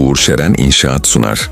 Uğur Şeren İnşaat sunar.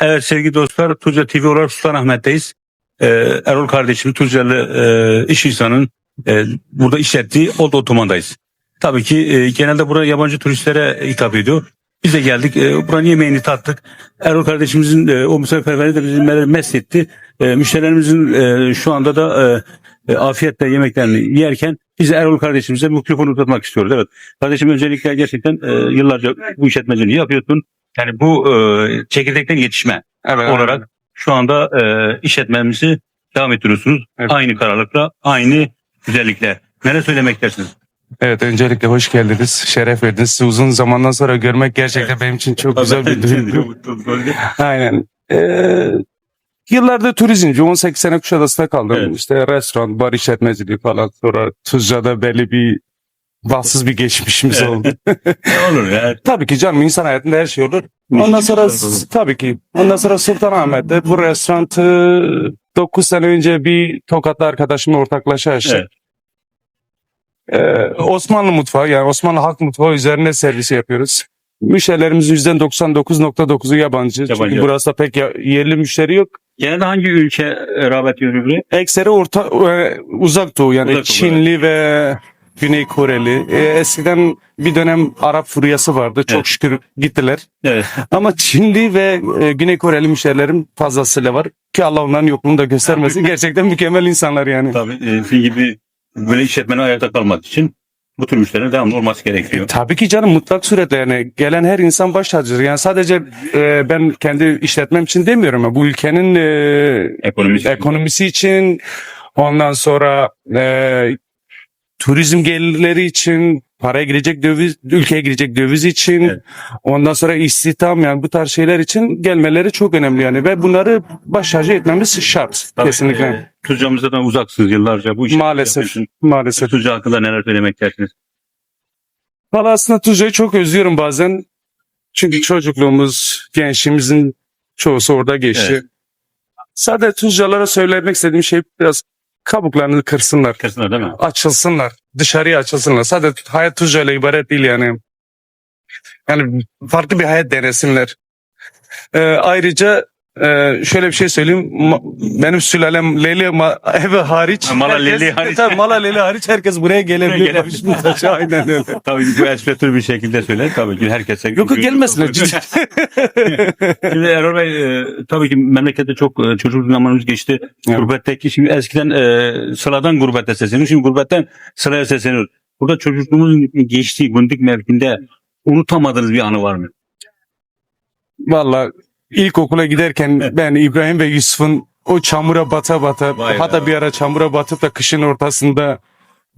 Evet sevgili dostlar Tuzla TV olarak Sultanahmet'teyiz. Ee, Erol kardeşim Tuzcalı e, iş insanın e, burada işlettiği Old Otoman'dayız. Tabii ki e, genelde buraya yabancı turistlere hitap ediyor. Biz de geldik e, buranın yemeğini tattık. Erol kardeşimizin e, o misafirperverliği de bizi mest etti. E, müşterilerimizin e, şu anda da e, e, afiyetle yemeklerini yerken biz Erol kardeşimize mikrofonu uzatmak istiyoruz. Evet. Kardeşim öncelikle gerçekten e, yıllarca bu işletmeciliği yapıyorsun. Yani bu e, çekirdekten yetişme Evet. olarak şu anda e, işletmemizi devam ettiriyorsunuz. Evet. Aynı kararlılıkla, aynı güzellikle. Neler söylemek istersiniz? Evet öncelikle hoş geldiniz. Şeref verdiniz. Sizi uzun zamandan sonra görmek gerçekten benim için çok güzel bir duygu. Aynen. Ee, yıllardır turizmci. 18 sene Kuşadası'nda kaldım. Evet. İşte restoran, bar işletmeciliği falan. Sonra Tuzca'da belli bir bahtsız bir geçmişimiz oldu. ne olur ya. tabii ki canım insan hayatında her şey olur. Ondan sonra tabii ki. Ondan sonra Sultanahmet'te bu restoranı 9 sene önce bir Tokatlı arkadaşımla ortaklaşa açtık. Ee, Osmanlı mutfağı yani Osmanlı halk mutfağı üzerine servisi yapıyoruz. Müşterilerimizin %99.9'u yabancı. Yabancı. Çünkü burası pek ya- yerli müşteri yok. Genelde hangi ülke e, rağbet görüyor? Ekseri orta e, uzak doğu yani Uzak doğu, Çinli ve Güney Koreli. E, eskiden bir dönem Arap furyası vardı. Çok Evet. şükür gittiler. Evet. Ama Çinli ve e, Güney Koreli müşterilerim fazlasıyla var. Ki Allah onların yokluğunu da göstermesin. Gerçekten mükemmel insanlar yani. Tabii e, sizin gibi böyle işletmenin ayakta kalmak için bu tür müşterilerin devamlı olması gerekiyor. Tabii ki canım mutlak suretle yani gelen her insan baş tacıdır. Yani sadece e, ben kendi işletmem için demiyorum. ama Bu ülkenin e, Ekonomisi. ekonomisi için ondan sonra e, turizm gelirleri için paraya girecek döviz ülkeye girecek döviz için Evet. ondan sonra istihdam yani bu tarz şeyler için gelmeleri çok önemli yani ve bunları baş tacı etmemiz şart Tabii, kesinlikle E, Tuzca'mızdan uzaksınız yıllarca. Bu işi Maalesef. maalesef. Tuzca hakkında neler söylemek istersiniz? Valla aslında Tuzla'yı çok özlüyorum bazen. Çünkü çocukluğumuz, gençliğimizin çoğusu orada geçti. Evet. Sadece Tuzcalara söylemek istediğim şey biraz kabuklarını kırsınlar. Kesinlikle değil mi? Açılsınlar. Dışarıya açılsınlar. Sadece hayat Tuzca ile ibaret değil yani. Yani farklı bir hayat denesinler. Ee, ayrıca e, şöyle bir şey söyleyeyim. Ma- benim sülalem Leli ma- evi hariç. Ha, Mala Leli hariç. Tabii Mala Leli hariç herkes buraya gelebilir. Aynen öyle. Tabii bu esprili bir şekilde söyle. Tabii ki herkese. Yok yok gelmesinler. Şimdi Erol Bey e, tabii ki memlekette çok e, çocukluk zamanımız geçti. Evet. Gurbetteki şimdi eskiden e, sıradan gurbette sesleniyor. Şimdi gurbetten sıraya sesleniyor. Burada çocukluğumuzun geçtiği günlük mevkinde unutamadığınız bir anı var mı? Valla ilkokula giderken ben İbrahim ve Yusuf'un o çamura bata bata Vay hatta be. bir ara çamura batıp da kışın ortasında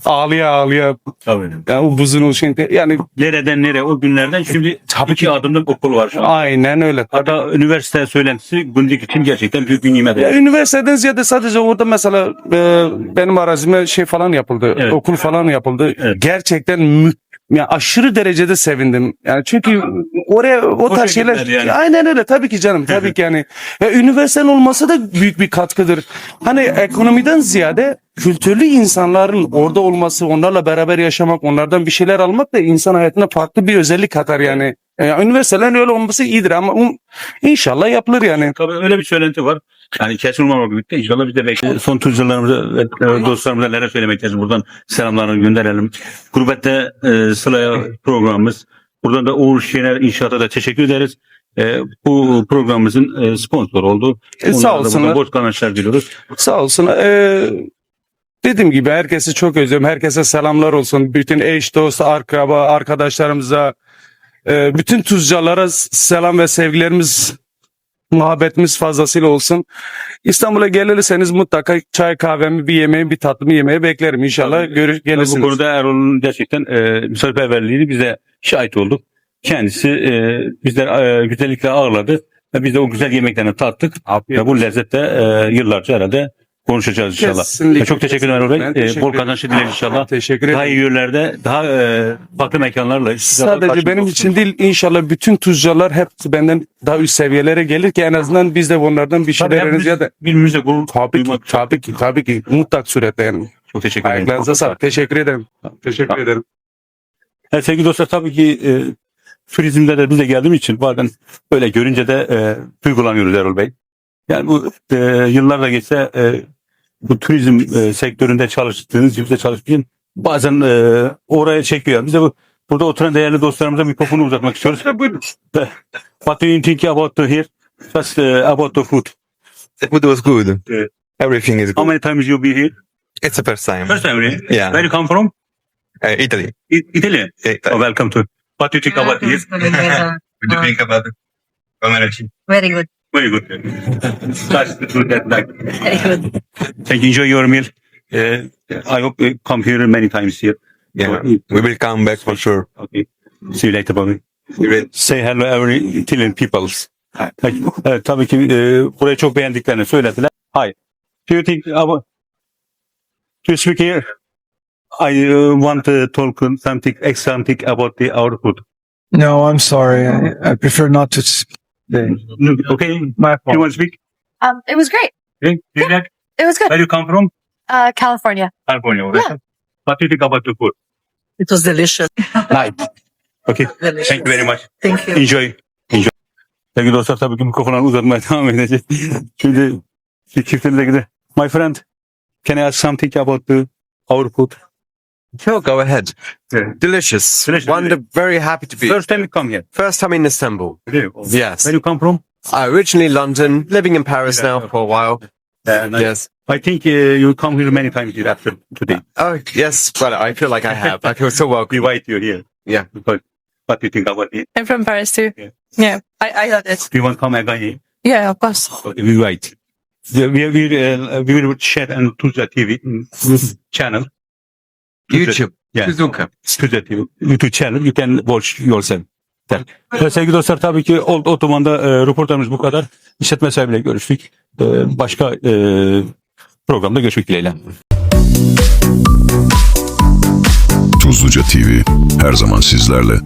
ağlıya ağlıya Tabii. yani o buzun o şeyin yani Nereden nereye o günlerden şimdi Tabii iki ki. adımlık okul var şu an. aynen öyle. Hatta üniversite söylentisi günlük için gerçekten büyük bir nimet. Ya, üniversiteden ziyade sadece orada mesela e, benim arazime şey falan yapıldı. Evet. Okul falan yapıldı. Evet. Gerçekten mü, yani aşırı derecede sevindim. Yani çünkü oraya o, O tarz şeyler yani. aynen öyle tabii ki canım tabii ki yani ya, üniversitenin olması da büyük bir katkıdır. Hani ekonomiden ziyade kültürlü insanların orada olması, onlarla beraber yaşamak, onlardan bir şeyler almak da insan hayatına farklı bir özellik katar yani. Yani üniversitelerin öyle olması iyidir ama um, inşallah yapılır yani. Tabii öyle bir söylenti var. Yani kesin olmamakla birlikte inşallah biz de bekliyoruz. Son tuzcularımıza ve e, dostlarımıza neler söylemek lazım. Buradan selamlarını gönderelim. Gurbette e, Sıla'ya programımız. Buradan da Uğur Şener İnşaat'a da teşekkür ederiz. E, bu programımızın e, sponsor oldu. E, sağ olsunlar. Boş kazançlar diliyoruz. Sağ olsun. Ee, dediğim gibi herkesi çok özlüyorum. Herkese selamlar olsun. Bütün eş, dost, akraba, arkadaşlarımıza, e, bütün tuzcalara selam ve sevgilerimiz, muhabbetimiz fazlasıyla olsun. İstanbul'a gelirseniz mutlaka çay kahvemi, bir yemeği, bir tatlımı yemeye beklerim. İnşallah Tabii. görür, Bu gelirsiniz. konuda Erol'un gerçekten e, misafirperverliğini bize şahit olduk. Kendisi e, bizler e, güzellikle ağırladı ve biz de o güzel yemeklerini tattık. Ve bu lezzette e, yıllarca herhalde konuşacağız inşallah. Kesinlikle. Çok teşekkür ederim Erol Bey. Ben E, teşekkür bol kazançlı dileriz inşallah. Teşekkür ederim. Daha iyi yerlerde, daha e, farklı mekanlarla. Sadece benim için değil inşallah bütün tuzcalar hepsi benden daha üst seviyelere gelir ki en azından biz de onlardan bir şeyler öğreniriz ya da Birbirimize gurur Tabii ki, duymak. tabii ki, tabii ki. Mutlak surette yani. Çok teşekkür ederim. Ayaklarınıza sağlık. Teşekkür ederim. Teşekkür ederim. Evet, sevgili dostlar tabii ki e, turizmde de biz de geldiğimiz için bazen böyle görünce de e, duygulanıyoruz Erol Bey. Yani bu e, yıllar da geçse e, bu turizm e, sektöründe çalıştığınız gibi de çalıştığın bazen e, oraya çekiyor. Biz de bu burada oturan değerli dostlarımıza mikrofonu uzatmak istiyoruz. What do you think about the here? Just uh, about the food. The food was good. Yeah. Everything is How good. many times you be here? It's the first time. First time, really? Yeah. Where you come from? Uh, Italy. I- Italy. Italy. Oh, welcome to. What do you think about here? What do you think about it? Very good. Very good. That's the that like. Good. Thank you. Enjoy your meal. Uh, I hope you come here many times here. Yeah. We will come back for sure. Okay. See you later, Bobby. Say hello every Italian peoples. Evet, tabii ki e, burayı çok beğendiklerini söylediler. Hi. Do you think about to speak here? I uh, want to talk something something about the our food. No, I'm sorry. I, I prefer not to. S- Okay. My You want to speak? Um, it was great. Okay. Do you It was good. Where do you come from? Uh, California. California. right? What do you think about the food? It was delicious. Nice. Okay. delicious. Thank you very much. Thank you. Enjoy. Enjoy. Sevgili dostlar tabii ki mikrofonları uzatmaya devam edeceğiz. Şimdi bir çiftimize gidelim. My friend, can I ask something about the, our food? Sure, go ahead. Yeah. Delicious. Delicious. Wonder, very happy to be. First time you come here. First time in Istanbul. Yes. Where you come from? I originally London, living in Paris Yeah. now for a while. Yes. I think uh, you come here many times here after today. Oh, yes. Well, I feel like I have. I feel so We welcome. invite you here. Yeah. Because what do you think about it? I'm from Paris too. Yeah. Yeah, I, I love it. Do you want to come again here? Yeah, of course. Okay, we wait. The- We, we, uh, we will share on Tuzla TV mm, channel. YouTube. Yeah. Suzuka. YouTube channel. You can watch yourself. Der. Evet, sevgili dostlar tabii ki Old Ottoman'da e, röportajımız bu kadar. İşletme sahibiyle görüştük. E, başka e, programda görüşmek dileğiyle. Tuzluca TV her zaman sizlerle.